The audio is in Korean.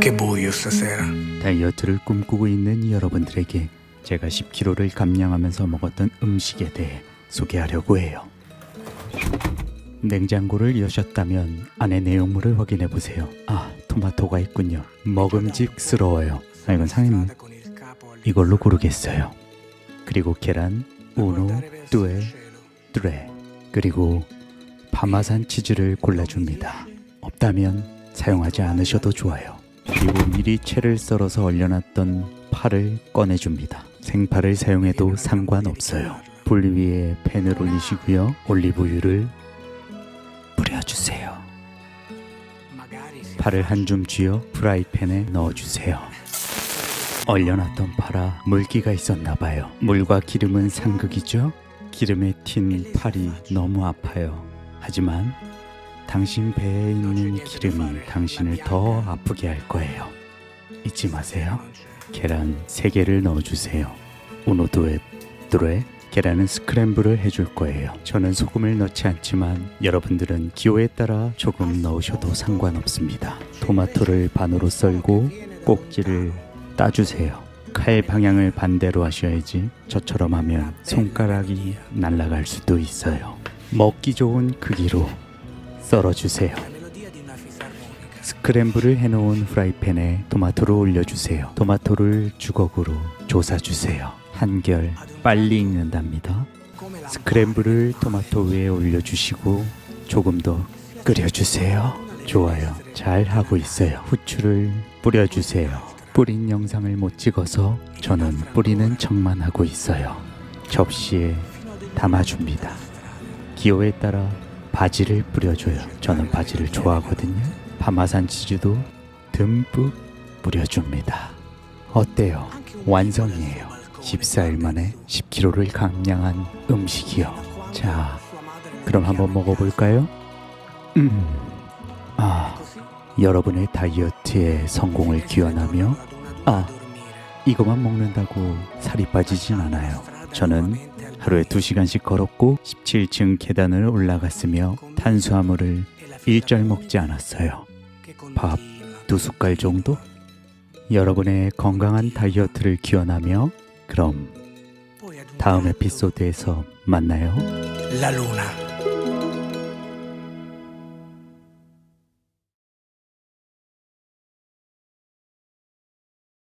Che buio stasera. 다이어트를 꿈꾸고 있는 여러분들에게 제가 10kg를 감량하면서 먹었던 음식에 대해 소개하려고 해요. 냉장고를 여셨다면 안에 내용물을 확인해 보세요. 아, 토마토가 있군요. 먹음직스러워요. 아, 이건 상임 이걸로 고르겠어요. 그리고 계란, 우노, 뚜에. 뚜레, 그리고 파마산 치즈를 골라줍니다. 없다면 사용하지 않으셔도 좋아요. 그리고 미리 채를 썰어서 얼려놨던 파를 꺼내줍니다. 생파를 사용해도 상관없어요. 불 위에 팬을 올리시고요. 올리브유를 뿌려주세요. 파를 한 줌 쥐어 프라이팬에 넣어주세요. 얼려놨던 파라 물기가 있었나 봐요. 물과 기름은 상극이죠. 기름에 튄 팔이 너무 아파요. 하지만 당신 배에 있는 기름이 당신을 더 아프게 할 거예요. 잊지 마세요. c'è. 계란 3개를 넣어주세요. 우노도에 뚜레 계란은 스크램블을 해줄 거예요. 저는 소금을 넣지 않지만 여러분들은 기호에 따라 조금 넣으셔도 상관없습니다. 토마토를 반으로 썰고 꼭지를 따주세요. 칼 방향을 반대로 하셔야지 저처럼 하면 손가락이 날아갈 수도 있어요. 먹기 좋은 크기로 썰어주세요. 스크램블을 해놓은 프라이팬에 토마토를 올려주세요. 토마토를 주걱으로 조사주세요. 한결 빨리 익는답니다. 스크램블을 토마토 위에 올려주시고 조금 더 끓여주세요. 좋아요. 잘 하고 있어요. 후추를 뿌려주세요. 뿌린 영상을 못 찍어서 저는 뿌리는 척만 하고 있어요. 접시에 담아줍니다. 기호에 따라 바지를 뿌려줘요. 저는 바지를 좋아하거든요. 파마산 치즈도 듬뿍 뿌려줍니다. 어때요? 완성이에요. 14일 만에 10kg를 감량한 음식이요. 자, 그럼 한번 먹어볼까요? 음, 아, 여러분의 다이어트에 성공을 기원하며 아, 이것만 먹는다고 살이 빠지진 않아요. 저는 하루에 2시간씩 걸었고 17층 계단을 올라갔으며 탄수화물을 일절 먹지 않았어요. 밥 두 숟갈 정도? 여러분의 건강한 다이어트를 기원하며 그럼 다음 에피소드에서 만나요.